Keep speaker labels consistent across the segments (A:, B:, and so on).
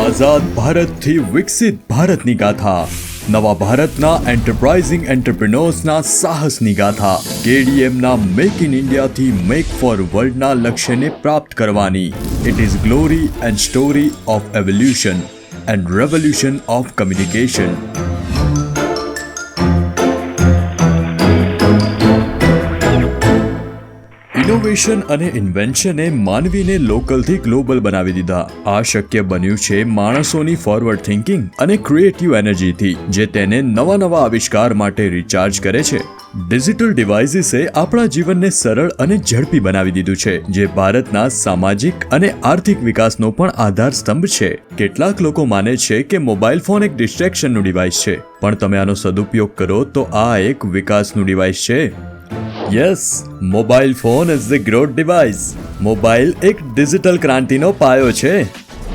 A: આઝાદ ભારતથી વિકસિત ભારતની ગાથા નવા ભારતના એન્ટરપ્રાઇઝિંગ એન્ટરપ્રિનોર્સના સાહસની ગાથા કેડીએમના મેક ઇન ઇન્ડિયાથી મેક ફોર વર્લ્ડના લક્ષ્યને પ્રાપ્ત કરવાની it is glory and story of evolution and revolution of communication innovation અને ઇન્વેન્શને માનવીને લોકલથી ગ્લોબલ બનાવી દીધા. આ શક્ય બન્યું છે માણસોની ફોરવર્ડ થિંકિંગ અને ક્રિએટિવ એનર્જીથી જે તેને નવા નવા આવિષ્કાર માટે રિચાર્જ કરે છે. ડિજિટલ ડિવાઇસીસે આપણા જીવનને સરળ અને ઝડપી બનાવી દીધું છે, જે ભારતના સામાજિક અને આર્થિક વિકાસનો પણ આધાર સ્તંભ છે. કેટલાક લોકો માને છે કે મોબાઈલ ફોન એક ડિસ્ટ્રેક્શનનું ડિવાઇસ છે, પણ તમે આનો સદુપયોગ કરો તો આ એક વિકાસનું ડિવાઇસ છે. Yes mobile phone is the growth device mobile એક ડિજિટલ ક્રાંતિનો પાયો છે.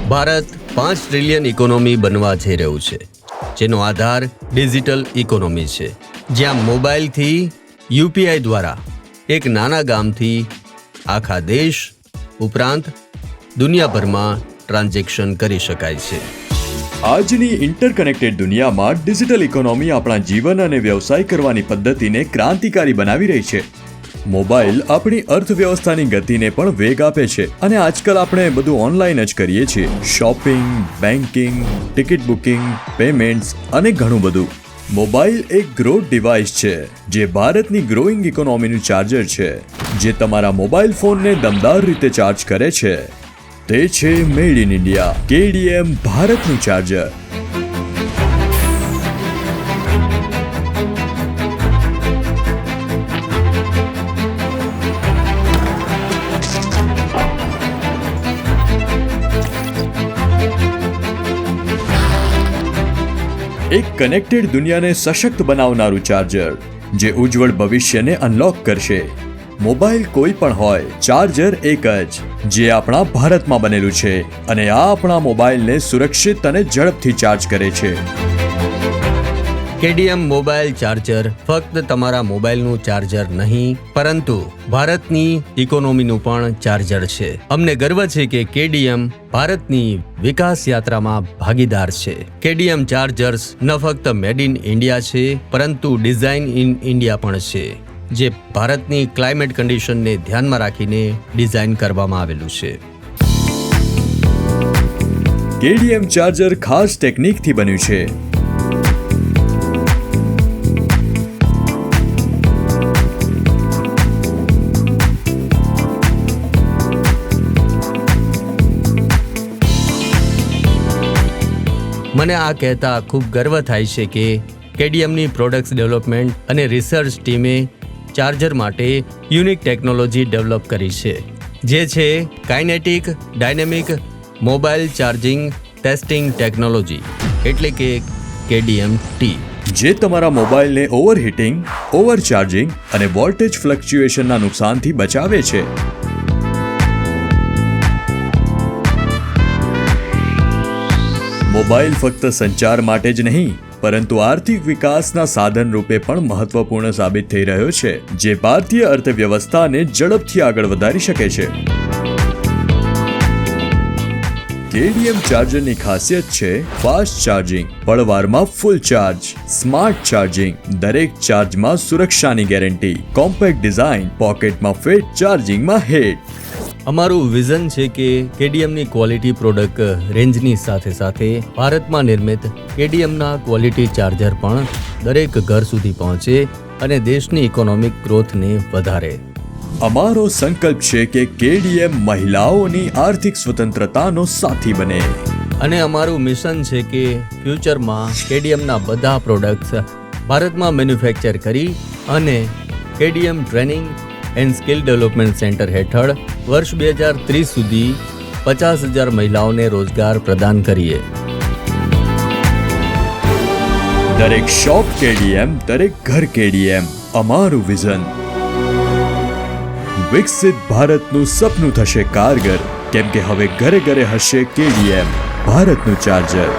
B: ભારત પાંચ ટ્રિલિયન ઇકોનોમી બનવા જઈ રહ્યું છે. જેનો આધાર ડિજિટલ ઇકોનોમી છે. જ્યાં મોબાઈલથી યુપીઆઈ દ્વારા એક નાના ગામથી આખા દેશ ઉપરાંત દુનિયાભરમાં ટ્રાન્ઝેક્શન કરી શકાય છે.
A: આજની ઇન્ટરકનેક્ટેડ દુનિયામાં ડિજિટલ ઇકોનોમી આપણા જીવન અને વ્યવસાય કરવાની પદ્ધતિને ક્રાંતિકારી બનાવી રહી છે. મોબાઈલ આપણી અર્થવ્યવસ્થાની ગતિને પણ વેગ આપે છે અને આજકાલ આપણે બધું ઓનલાઈન જ કરીએ છીએ. Shopping banking ticket booking, payments અને ઘણું બધું. મોબાઈલ એક ગ્રોથ ડિવાઇસ છે, જે ભારતની ગ્રોઈંગ ઇકોનોમીનું ચાર્જર છે, જે તમારા મોબાઈલ ફોનને દમદાર રીતે ચાર્જ કરે છે. તે છે મેડ ઇન ઇન્ડિયા કેડીએમ ભારતનું ચાર્જર એક કનેક્ટેડ દુનિયાને સશક્ત બનાવનારું ચાર્જર જે ઉજ્જવળ ભવિષ્યને અનલોક કરશે. મોબાઈલ કોઈ પણ હોય, ચાર્જર એક જ, જે આપણા ભારતમાં બનેલું છે અને આ આપણા મોબાઈલને સુરક્ષિત અને ઝડપથી ચાર્જ કરે છે.
B: કેડીએમ મોબાઈલ ચાર્જર ફક્ત તમારા મોબાઈલનું ચાર્જર નહીં, પરંતુ ભારતની ઇકોનોમીનું પણ ચાર્જર છે. અમને ગર્વ છે કે કેડીએમ ભારતની વિકાસ યાત્રામાં ભાગીદાર છે. કેડીએમ ચાર્જર્સ ન ફક્ત મેડ ઇન ઇન્ડિયા છે, પરંતુ ડિઝાઇન ઇન ઇન્ડિયા પણ છે. જે ભારતની ક્લાઇમેટ કન્ડિશનને ધ્યાનમાં રાખીને ડિઝાઇન કરવામાં આવેલું છે.
A: કેડીએમ ચાર્જર ખાસ ટેકનિકથી બન્યું છે.
B: મને આ કહેતા ખૂબ ગર્વ થાય છે કે કેડીએમની પ્રોડક્ટ્સ ડેવલપમેન્ટ અને રિસર્ચ ટીમે ચાર્જર માટે યુનિક ટેકનોલોજી ડેવલપ કરી છે, જે છે kinetic, dynamic mobile charging testing technology, એટલે કે કેડીએમ ટી
A: જે તમારા મોબાઈલને ઓવરહીટિંગ, ઓવરચાર્જિંગ અને વોલ્ટેજ ફ્લક્ચ્યુએશનના નુકસાનથી બચાવે છે. મોબાઈલ ફક્ત સંચાર માટે જ નહીં પરંતુ આર્થિક વિકાસના સાધન રૂપે પણ મહત્વપૂર્ણ સાબિત થઈ રહ્યો છે, જે ભારતીય અર્થવ્યવસ્થાને ઝડપથી આગળ વધારી શકે છે. કેડીએમ ચાર્જરની ખાસિયત છે ફાસ્ટ ચાર્જિંગ પળવારમાં ફૂલ ચાર્જ સ્માર્ટ ચાર્જિંગ દરેક ચાર્જમાં સુરક્ષાની ગેરંટી કોમ્પેક્ટ ડિઝાઇન પોકેટમાં ફિટ ચાર્જિંગમાં હેડ
B: અમારું વિઝન છે કે કેડીએમની ક્વોલિટી પ્રોડક્ટ રેન્જની સાથે સાથે ભારતમાં નિર્મિત કેડીએમના ક્વોલિટી ચાર્જર પણ દરેક ઘર સુધી પહોંચે અને દેશની ઇકોનોમિક ગ્રોથને વધારે.
A: અમારો સંકલ્પ છે કે કેડીએમ મહિલાઓની આર્થિક સ્વતંત્રતાનો સાથી બને.
B: અને અમારું મિશન છે કે ફ્યુચરમાં કેડીએમના બધા પ્રોડક્ટ્સ ભારતમાં મેન્યુફેક્ચર કરી અને KDM training and skill development centre હેઠળ વર્ષ બે હજાર ત્રીસ સુધી પચાસ હજાર મહિલાઓને રોજગાર પ્રદાન કરીએ.
A: દરેક શોપ કેડીએમ, દરેક ઘર કેડીએમ, અમારું વિઝન. વિકસિત ભારતનું સપનું થશે કારગર. કેમ કે હવે ઘરે ઘરે હશે કેડીએમ, ભારતનું ચાર્જર.